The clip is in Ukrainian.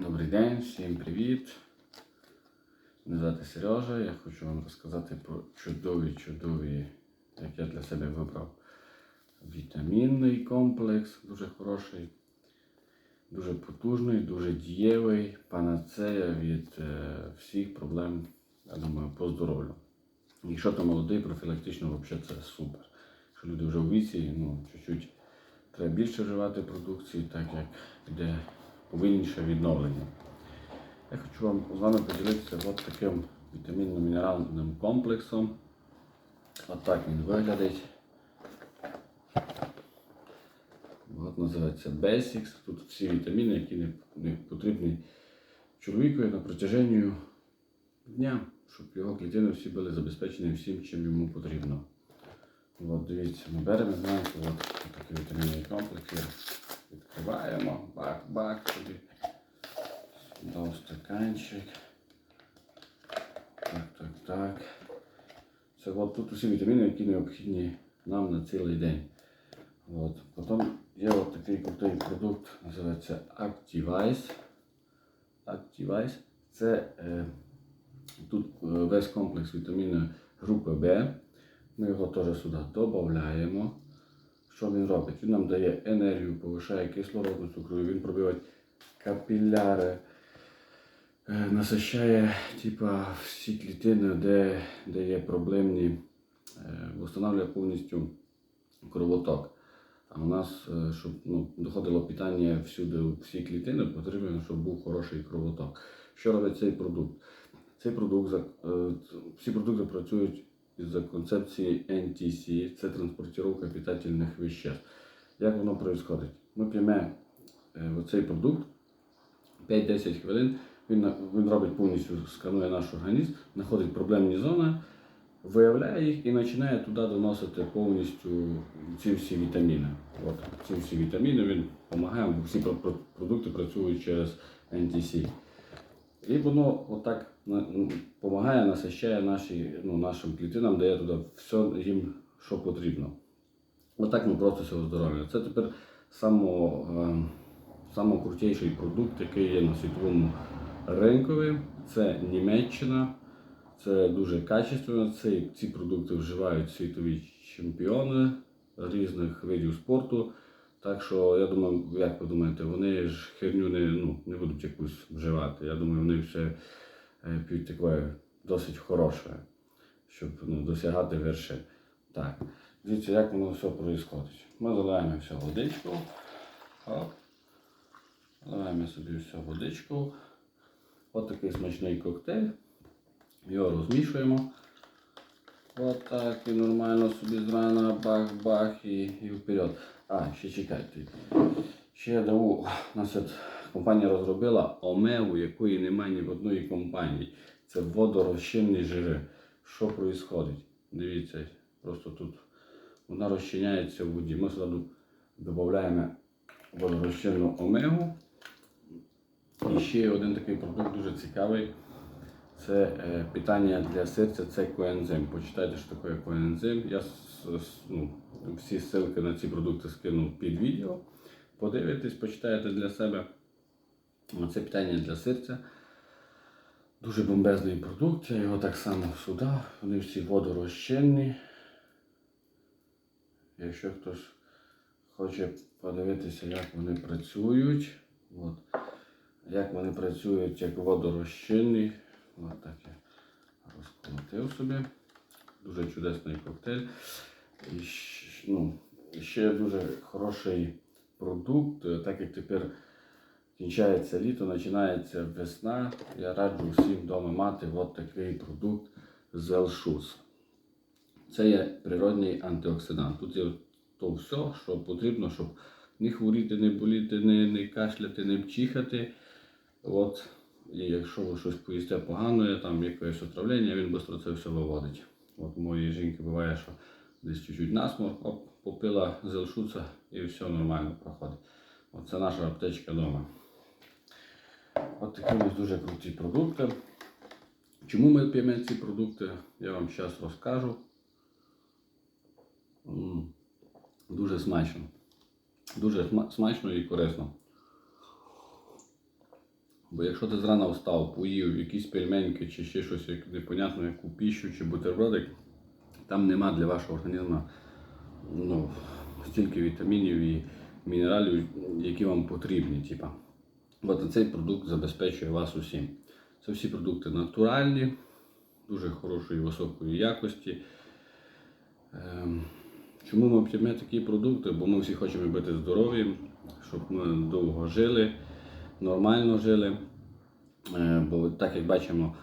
Добрий день, всім привіт. Мене звати Сережа. Я хочу вам розказати про чудові, чудові, як я для себе вибрав вітамінний комплекс, дуже хороший, дуже потужний, дуже дієвий, панацея від е, всіх проблем, я думаю, по здоров'ю. Якщо ти молодий, профілактично взагалі це супер. Якщо люди вже у віці, ну, чуть-чуть треба більше вживати продукції, так як йде повільніше відновлення. Я хочу вам з вами поділитися от таким вітамінно-мінеральним комплексом. От так він виглядить. От називається Basics. Тут всі вітаміни, які не, не потрібні чоловікові на протяженню дня, щоб його клітини всі були забезпечені всім, чим йому потрібно. От дивіться, ми беремо, знаєте, от такий вітамінний комплекс. Відкриваємо, бак-бак собі. Дав стаканчик. Так, так, так. Це от тут усі вітаміни, які необхідні нам на цілий день. От. Потім є от такий крутий продукт, називається Activize. Activize. Це е, тут е, весь комплекс вітаміну групи В. Ми його теж сюди додаємо. Що він робить? Він нам дає енергію, повишає кислородну цукру, він пробиває капіляри, е, насищає типа, всі клітини, де, де є проблемні, е, встановлює повністю кровоток. А у нас, е, щоб ну, доходило питання всюди, всі клітини, потрібно, щоб був хороший кровоток. Що робить цей продукт? Цей продукт, всі продукти працюють із-за концепції NTC, це транспортировка питательних веществ. Як воно відбувається? Ми п'ємо е, оцей продукт 5-10 хвилин, він, він робить повністю сканує наш організм, знаходить проблемні зони, виявляє їх і починає туди доносити повністю ці всі вітаміни. От, ці всі вітаміни він допомагає, бо всі про- про- продукти працюють через NTC. І воно отак допомагає, насищає наші, ну, нашим клітинам, дає туди все їм, що потрібно. Отак ми просто себе здоров'я. Це тепер само, е, продукт, який є на світовому ринкові. Це Німеччина. Це дуже качественно. Ці продукти вживають світові чемпіони різних видів спорту. Так що, я думаю, як ви думаєте, вони ж херню не, ну, не будуть якусь вживати. Я думаю, вони все е, п'ють таке досить хороше, щоб ну, досягати вершин. Так, дивіться, як воно все відбувається. Ми заливаємо все водичку. Оп. Заливаємо собі все водичку. Ось такий смачний коктейль. Його розмішуємо. От так і нормально собі зрана бах-бах і, і вперед. А, ще чекайте. Ще я даю, у нас компанія розробила омегу, якої немає ні в одної компанії. Це водорозчинні жири. Що відбувається? Дивіться, просто тут вона розчиняється в воді. Ми сюди додаємо водорозчинну омегу. І ще один такий продукт дуже цікавий. Це е, питання для серця, це коензим. Почитайте, що таке коензим. Я ну, всі ссылки на ці продукти скину під відео. Подивитесь, почитаєте для себе. Це питання для серця. Дуже бомбезний продукт. Я його так само сюди. Вони всі водорозчинні. Якщо хтось хоче подивитися, як вони працюють, от, як вони працюють як водорозчинні, от так я розколотив собі. Дуже чудесний коктейль. І, ну, ще дуже хороший продукт, так як тепер кінчається літо, починається весна. Я раджу всім вдома мати от такий продукт Zelshus. Це є природний антиоксидант. Тут є то все, що потрібно, щоб не хворіти, не боліти, не, не кашляти, не чихати. От, і якщо ви щось поїсте погане, там якесь отравлення, він швидко це все виводить. От моєї жінки буває, що десь чуть-чуть насмор, оп, попила зелшуца і все нормально проходить. От це наша аптечка вдома. От такі ось дуже круті продукти. Чому ми п'ємо ці продукти, я вам зараз розкажу. Дуже смачно. Дуже смачно і корисно. Бо якщо ти зрана встав, поїв якісь пельменьки чи ще щось як непонятно, яку піщу чи бутербродик, там нема для вашого організму ну, стільки вітамінів і мінералів, які вам потрібні. Типа. От цей продукт забезпечує вас усім. Це всі продукти натуральні, дуже хорошої високої якості. Ем, Чому ми п'ємо такі продукти? Бо ми всі хочемо бути здорові, щоб ми довго жили, нормально жили. Е, Бо так як бачимо,